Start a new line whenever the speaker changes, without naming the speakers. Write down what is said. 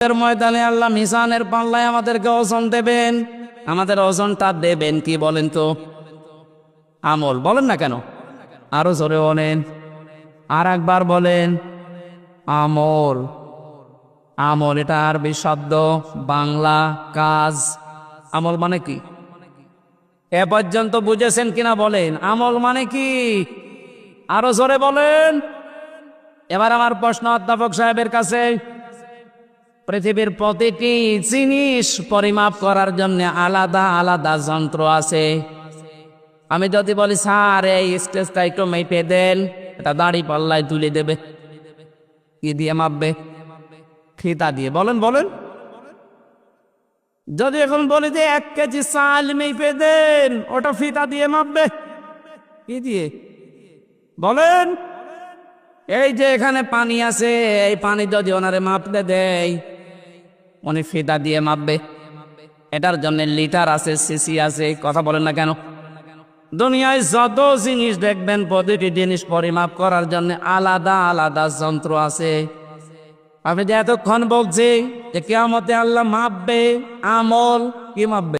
এর ময়দানে আল্লাহ মিশানের পাল্লায় আমাদেরকে ওজন দেবেন। আমাদের ওজনটা দেবেন কি বলেন তো? আমল, বলেন না কেন? আরও জোরে বলেন। আর একবার বলেন, আমল। আমল, এটা আরবি শব্দ, বাংলা, কাজ। আমল মানে কি? এ পর্যন্ত বুঝেছেন কিনা বলেন? আমল মানে কি? আরও জোরে বলেন। এবার আমার প্রশ্ন অধ্যাপক সাহেবের কাছে পৃথিবীর প্রতিটি জিনিস পরিমাপ করার জন্য আলাদা আলাদা যন্ত্র আছে। আমি যদি বলি, স্যার, এই স্টেজটা একটু মেপে দেন, এটা দাড়ি পাল্লায় তুলে দেবে। কি দিয়ে মাপবে? ফিতা দিয়ে। বলেন বলেন। যদি এখন বলি যে, এক কেজি চাল মেপে দেন, ওটা ফিতা দিয়ে মাপবে। কি দিয়ে? বলেন। এই যে এখানে পানি আছে, এই পানি যদি ওনারে মাপতে দেয় উনি ফিতা দিয়ে মাপবে। এটার জন্য লিটার আছে, সিসি আছে, কথা বলেন না কেন? দুনিয়ায় যত জিনিস দেখবেন, প্রতিটি জিনিস পরিমাপ করার জন্য আলাদা আলাদা যন্ত্র আছে। আপনি যে এতক্ষণ বলছি যে কেমতে আল্লাহ মাপবে আমল, কি মাপবে?